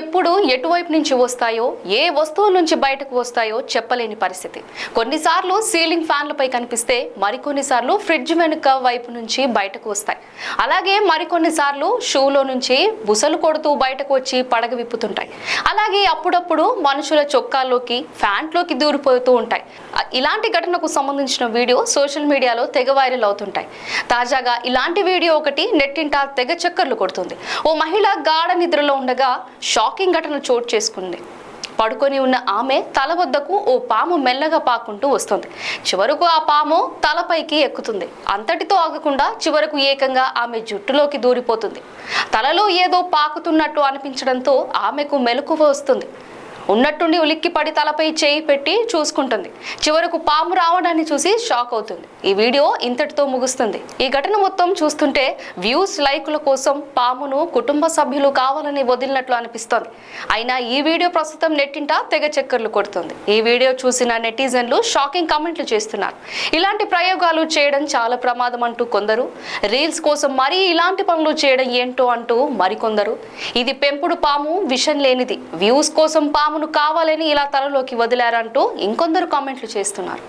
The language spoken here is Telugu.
ఎప్పుడు ఎటువైపు నుంచి వస్తాయో ఏ వస్తువుల నుంచి బయటకు వస్తాయో చెప్పలేని పరిస్థితి. కొన్నిసార్లు సీలింగ్ ఫ్యాన్లపై కనిపిస్తే మరికొన్నిసార్లు ఫ్రిడ్జ్ వెనుక వైపు నుంచి బయటకు వస్తాయి. అలాగే మరికొన్నిసార్లు షూలో నుంచి బుసలు కొడుతూ బయటకు వచ్చి పడగ విప్పుతుంటాయి. అలాగే అప్పుడప్పుడు మనుషుల చొక్కాల్లోకి ఫ్యాంట్లోకి దూరిపోతూ ఉంటాయి. ఇలాంటి ఘటనకు సంబంధించిన వీడియో సోషల్ మీడియాలో తెగ వైరల్ అవుతుంటాయి. తాజాగా ఇలాంటి వీడియో ఒకటి నెట్టింట తెగ చక్కర్లు కొడుతుంది. ఓ మహిళ గాఢ నిద్రలో ఉండగా షాకింగ్ ఘటన చోటు చేసుకుంది. పడుకొని ఉన్న ఆమె తల వద్దకు ఓ పాము మెల్లగా పాకుంటూ వస్తుంది. చివరకు ఆ పాము తలపైకి ఎక్కుతుంది. అంతటితో ఆగకుండా చివరకు ఏకంగా ఆమె జుట్టులోకి దూరిపోతుంది. తలలో ఏదో పాకుతున్నట్టు అనిపించడంతో ఆమెకు మెలకువ వస్తుంది. ఉన్నట్టుండి ఉలిక్కిపడి తలపై చేయి పెట్టి చూసుకుంటుంది. చివరకు పాము రావడాన్ని చూసి షాక్ అవుతుంది. ఈ వీడియో ఇంతటితో ముగుస్తుంది. ఈ ఘటన మొత్తం చూస్తుంటే వ్యూస్ లైకుల కోసం పామును కుటుంబ సభ్యులు కావాలని వదిలినట్లు అనిపిస్తోంది. అయినా ఈ వీడియో ప్రస్తుతం నెట్టింట తెగ చక్కర్లు కొడుతుంది. ఈ వీడియో చూసిన నెటిజన్లు షాకింగ్ కామెంట్లు చేస్తున్నారు. ఇలాంటి ప్రయోగాలు చేయడం చాలా ప్రమాదం అంటూ కొందరు రీల్స్ కోసం మరీ ఇలాంటి పనులు చేయడం ఏంటో అంటూ మరికొందరు. ఇది పెంపుడు పాము విషం లేనిది. వ్యూస్ కోసం పాము పామును కావాలని ఇలా తలలోకి వదిలారంటూ ఇంకొందరు కామెంట్లు చేస్తున్నారు.